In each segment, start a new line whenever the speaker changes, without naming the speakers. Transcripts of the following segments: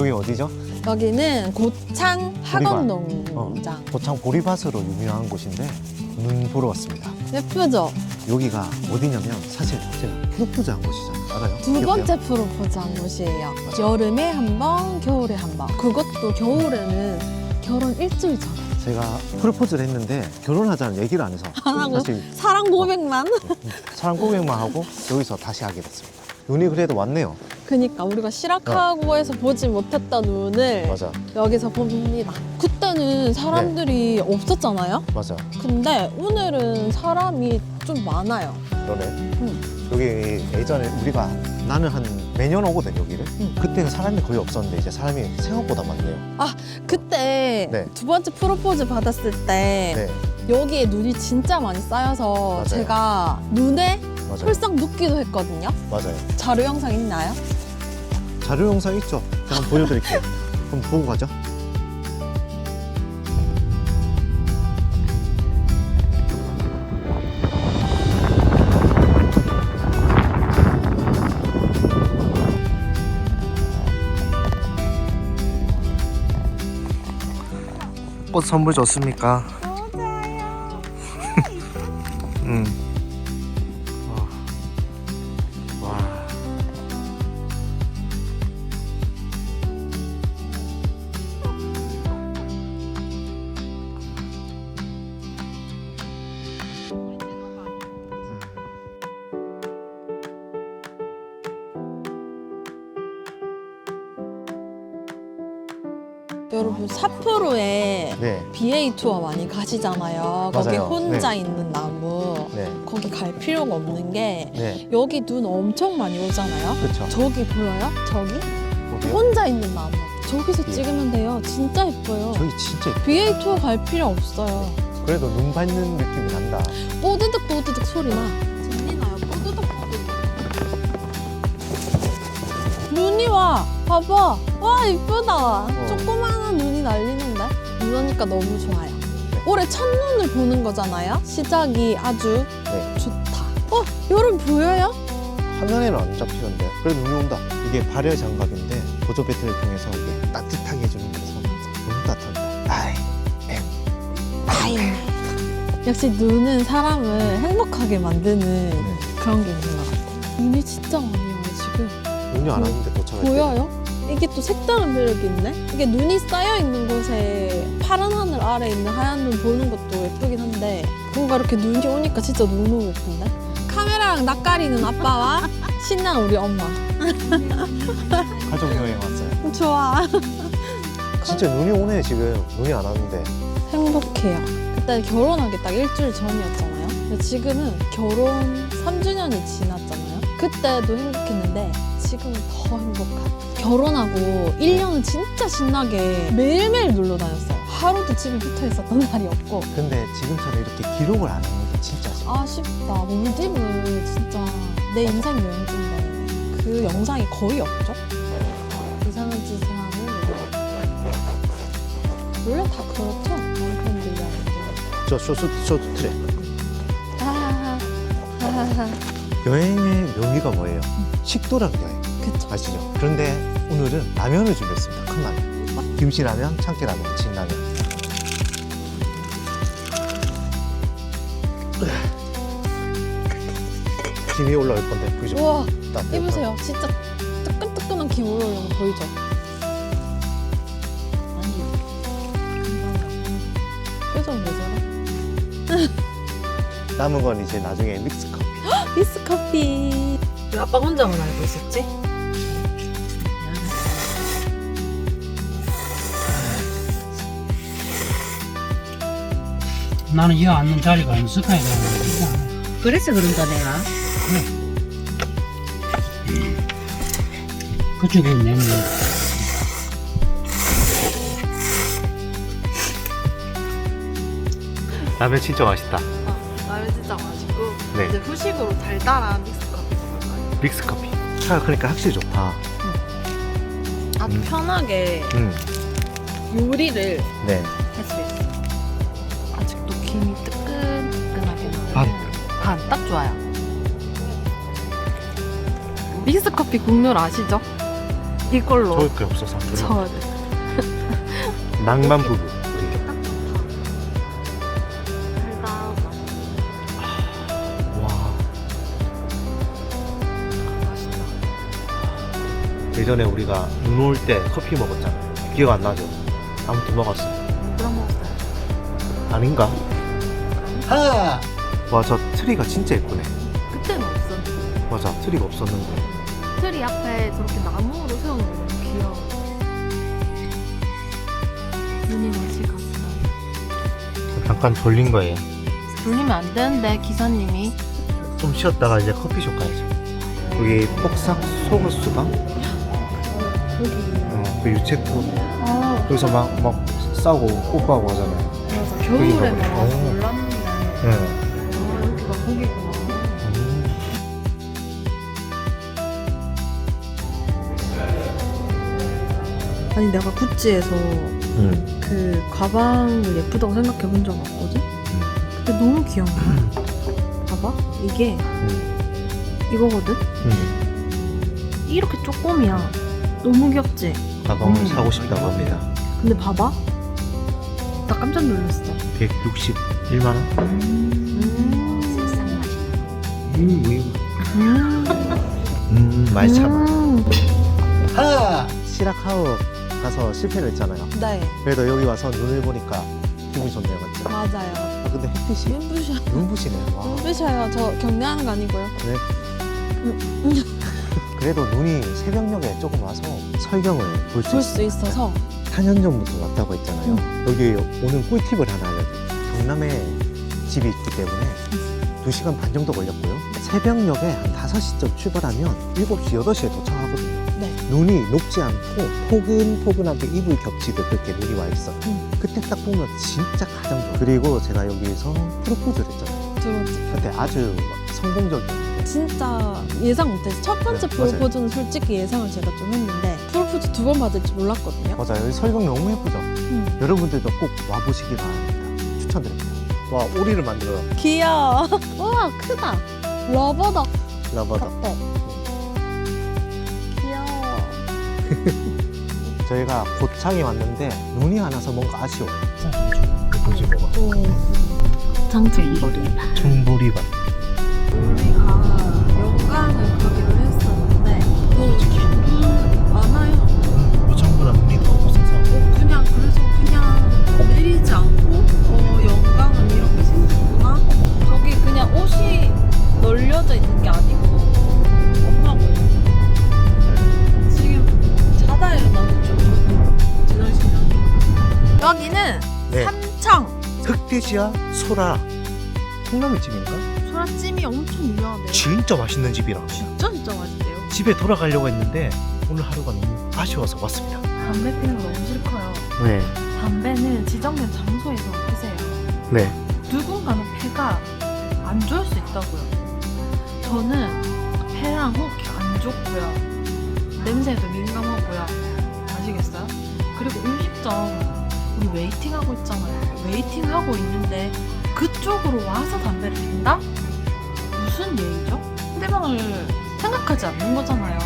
여기 어디죠?
여기는 고창 학원농장.
어. 고창 보리밭으로 유명한 곳인데 눈 보러 왔습니다.
예쁘죠?
여기가 어디냐면 사실 제가 프로포즈 한 곳이잖아요. 알아요?
두
기억해요?
번째 프로포즈 한 곳이에요.
맞아.
여름에 한 번, 겨울에 한 번. 그것도 겨울에는 결혼 일주일 전.
제가 프로포즈를 했는데 결혼하자는 얘기를 안 해서
안 하고?
사실
사랑 고백만?
사람 고백만 하고 여기서 다시 하게 됐습니다. 눈이 그래도 왔네요.
그니까 우리가 시라카고에서 보지 못했던 눈을
맞아,
여기서 봅니다. 그때는 사람들이
네.
없었잖아요?
맞아.
근데 오늘은 사람이 좀 많아요.
그러네.
응.
여기 예전에 우리가 나는 한 매년 오거든 여기를.
응.
그때는 사람이 거의 없었는데 이제 사람이 생각보다 많네요.
그때
네.
두 번째 프로포즈 받았을 때
네,
여기에 눈이 진짜 많이 쌓여서
맞아요.
제가 눈에
맞아요.
펄썩 눕기도 했거든요.
맞아요.
자료 영상 있나요?
자료 영상 있죠? 제가 한번 보여드릴게요. 그럼 보고 가죠. 꽃 선물 줬습니까?
여러분 삿포로에
네,
BA 투어 많이 가시잖아요. 거기
맞아요.
혼자
네.
있는 나무.
네,
거기 갈 필요가 없는 게
네.
여기 눈 엄청 많이 오잖아요.
그렇죠.
저기 보여요? 저기?
어디요?
혼자 있는 나무. 저기서
예.
찍으면 돼요. 진짜 예뻐요.
저기 진짜 예뻐.
BA 투어 갈 필요 없어요.
그래도 눈 밟는 느낌이 난다.
뽀드득 뽀드득 소리 나. 눈이 와. 봐봐. 와 이쁘다. 조그마한 눈이 날리는데. 눈 오니까 너무 좋아요. 올해 첫눈을 보는 거잖아요. 시작이 아주
네.
좋다. 어 여름 보여요?
화면에는 안 잡히는데 그래도 눈이 온다. 이게 발열 장갑인데 보조 배터리를 통해서 이게 따뜻하게 해주는 거라서 너무 따뜻합니다. 아이,
아유. 역시 눈은 사람을 행복하게 만드는
네.
그런 게 있는 것 같아요. 눈이 진짜 많이 와요 지금.
눈이 안 왔는데 도착할 때
보여요? 이게 또 색다른 매력이 있네? 이게 눈이 쌓여 있는 곳에 파란 하늘 아래 있는 하얀 눈 보는 것도 예쁘긴 한데 뭔가 이렇게 눈이 오니까 진짜 너무 예쁜데? 카메라랑 낯가리는 아빠와 신난 우리 엄마.
가족 여행 왔어요.
좋아.
진짜 눈이 오네 지금. 눈이 안 왔는데.
행복해요. 그때 결혼하기 딱 일주일 전이었잖아요. 근데 지금은 결혼 3주년이 지났잖아요. 그때도 행복했는데 지금은 더 행복한. 결혼하고 1년은 진짜 신나게 매일매일 놀러 다녔어요. 하루도 집에 붙어 있었던 날이 없고.
근데 지금처럼 이렇게 기록을 안 하는 게 진짜 아쉽다.
아쉽다. 몰디브 진짜 내 인생 여행지인데 그 영상이 거의 없죠? 이상한 짓을 하는 원래 다 그렇죠? 하는 게.
저 쇼트 쇼트 트랙.
하하하. 하하하.
여행의 묘미가 뭐예요? 식도락 여행.
그쵸.
아시죠? 그런데 오늘은 라면을 준비했습니다. 큰 라면. 김치라면, 참깨라면, 진라면. 김이 올라올 건데 보이죠?
우와,
따뜻해요.
입으세요. 진짜 뜨끈뜨끈한 김 올라오는 거 보이죠? 표정 왜 저래?
남은 건 이제 나중에 믹스 커피.
미스 커피.
왜 아빠 혼자만 알고 있었지?
나는 이 앉는 자리가 익숙하게 되는
그래서 그런가 내가
그쪽에 있네.
라면 진짜 맛있다.
라면 진짜 맛있고
네.
이제 후식으로 달달한 믹스 커피 먹을 거예요.
믹스 커피. 차 그러니까 확실히 좋다.
아주
음.
편하게
음.
요리를
네.
할 수 있어요. 아직도 김이 뜨끈뜨끈하게 나요.
반.
반, 딱 좋아요. 믹스 커피 국룰 아시죠? 이걸로
좋을 게 없어서 안 그래.
저어야 돼.
낭만 부부. 예전에 우리가 눈 올 때 커피 먹었잖아. 기억 안 나죠? 아무튼 먹었어.
그럼 먹었어요.
아닌가? 하! 와, 저 트리가 진짜 예쁘네.
그때는 없었는데.
맞아, 트리가 없었는데.
트리 앞에 저렇게 나무로 세우는 거 너무 귀여워. 눈이 다시 갔어.
잠깐 돌린 거예요.
돌리면 안 되는데 기사님이
좀 쉬었다가 이제 커피숍 가야죠. 여기 폭삭 소그수가 어, 그 유채꽃
아
여기서 막, 막 싸우고 뽀뽀하고 하잖아요.
맞아 겨울에
거기
막
어.
몰랐는데
응.
아 여기가 거기구나. 아니 내가 구찌에서
응.
그 가방을 예쁘다고 생각해 본 적 없거든? 근데 너무 귀여운 거야. 봐봐. 이게 이거거든?
응.
이렇게 조금이야. 너무 귀엽지?
가방을
음.
사고 싶다고 합니다.
근데 봐봐. 나 깜짝 놀랐어.
161만 원?
음.
음, 우유.
음.
음, 많이 참아.
음.
하! 시라카우 가서 실패를 했잖아요.
네,
그래도 여기 와서 눈을 보니까 기분이 좋네요, 맞죠?
맞아요.
아, 근데 햇빛이
눈부셔.
눈부시네. 와.
눈부셔요. 저 경례하는 거 아니고요.
그래 도 눈이 새벽녘에 조금 와서 설경을 볼
수볼
있어요.
수 있어서
4년 전부터 왔다고 했잖아요. 여기 오는 꿀팁을 하나 알려드릴게요. 경남에 집이 있기 때문에 2시간 반 정도 걸렸고요. 새벽녘에 한 5시쯤 출발하면 7시, 8시에 도착하거든요.
네.
눈이 녹지 않고 포근포근하게 이불 겹치듯 그렇게 눈이 와 있어요.
음.
그때 딱 보면 진짜 가장 좋아요. 그리고 제가 여기서 프로포즈를 했잖아요.
두 번째.
그때 아주 성공적이었는데
진짜 예상 못했어요. 첫 번째
네, 맞아요.
프로포즈는 솔직히 예상을 제가 좀 했는데 프로포즈 두 번 받을 줄 몰랐거든요.
맞아요. 여기 설경 너무 예쁘죠?
음.
여러분들도 꼭 와보시기 바랍니다. 추천드립니다. 와, 오리를 만들어요.
귀여워. 우와 크다. 러버덕
라바다.
같아. 귀여워.
저희가 고창에 왔는데 눈이 안 와서 뭔가 아쉬워요. 뭐지 뭐가?
장치거리.
청보리밭.
여기는
네.
삼청
흑돼지야 소라. 콩나물 집인가?
소라찜이 엄청 유명하대요.
진짜 맛있는 집이라.
진짜 진짜 맛있대요.
집에 돌아가려고 했는데 오늘 하루가 너무 아쉬워서 왔습니다.
담배 피는 거 너무 싫고요.
네.
담배는 지정된 장소에서 피세요.
네.
누군가는 폐가 안 좋을 수 있다고요. 저는 폐랑 호흡기 안 좋고요. 냄새도 민감하고요. 아시겠어요? 그리고 음식점 우리 웨이팅 하고 있잖아요. 웨이팅 하고 있는데 그쪽으로 와서 담배를 핀다? 무슨 예의죠? 상대방을 생각하지 않는 거잖아요.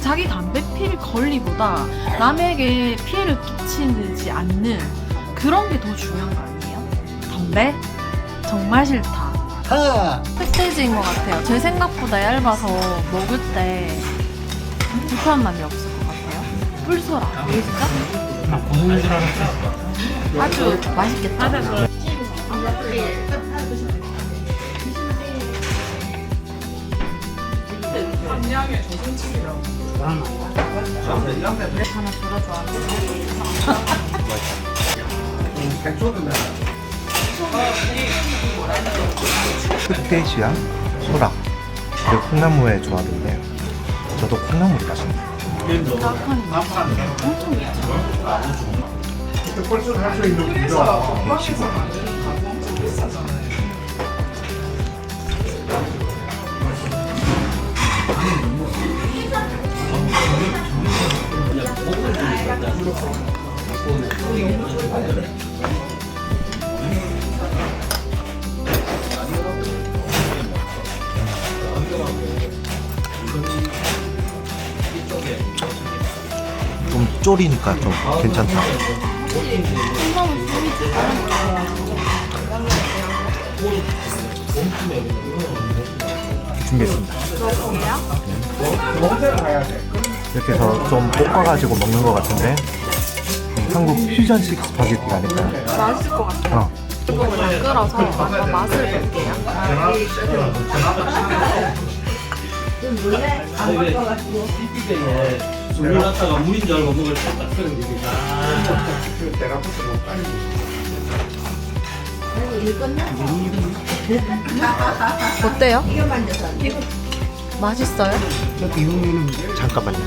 자기 담배 필 권리보다 남에게 피해를 끼치지 않는 그런 게 더 중요한 거 아니에요? 담배? 정말 싫다.
하.
팩세이지인 것 같아요. 제 생각보다 얇아서 먹을 때 불편한 맛이 없을 것 같아요. 뿔소라. 보이시죠?
나 고등인 줄 알았어.
아주 졸아줘.
흑돼지야 소라. 그 콩나물의 조합인데 저도 콩나물이 맛있네요.
펄스 좀
쫄이니까 좀 괜찮다. 준비했습니다. 이렇게 해서 좀 볶아가지고 먹는 것 같은데 한국 퓨전식 스파게티 아닐까
맛있을 것 같아요.
어.
이거 끓어서 한번 맛을 볼게요.
술을 갖다가 물인 줄 알고 먹을 때딱 그런 게
어때요? 맛있어요?
잠깐만요.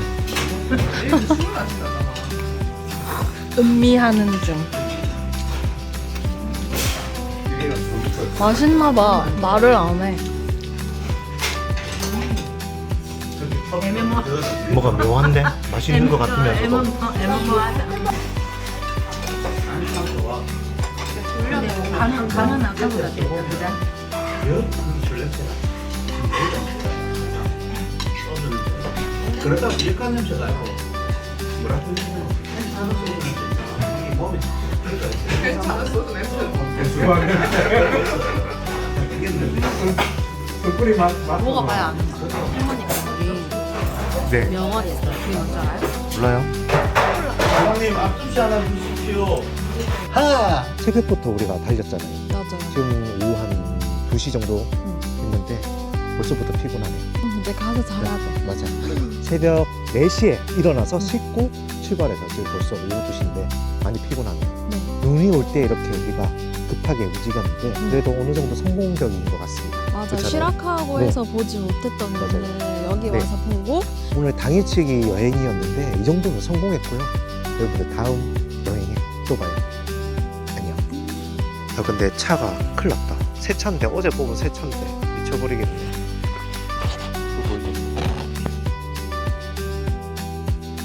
음미하는 중. 맛있나 봐. 말을 안 해.
뭐가 묘한데 맛있는 것 같으면서도
가면 가면 아까보다
그러다 밀가 냄새 나요. 뭐라
먹어봐야 아는 거. 할머니가 여기
네
명월이 있어요. 그게 뭔지 알아요?
몰라요.
사장님 앞주시 하나 주십시오. 하나.
새벽부터 우리가 달렸잖아요.
맞아요.
지금 오후 한 2시 정도
응.
됐는데 벌써부터 피곤하네.
음, 이제 가서 자야 돼.
맞아. 새벽 4시에 일어나서 씻고 출발해서 지금 벌써 오후 2시인데 많이 피곤하네 요.
네.
눈이 올 때 이렇게 우리가 급하게 움직였는데 그래도 어느 정도 성공적인 것 같습니다.
맞아 요.
그렇잖아요.
시라카고에서 보지 못했던
맞아요.
데를 여기
네.
와서 보고
오늘 당일치기 여행이었는데 이 정도면 성공했고요. 여러분들 다음 여행에 또 봐요. 안녕. 아 근데 차가 큰일 났다. 새 차인데 어제 뽑은 새 차인데 미쳐버리겠네.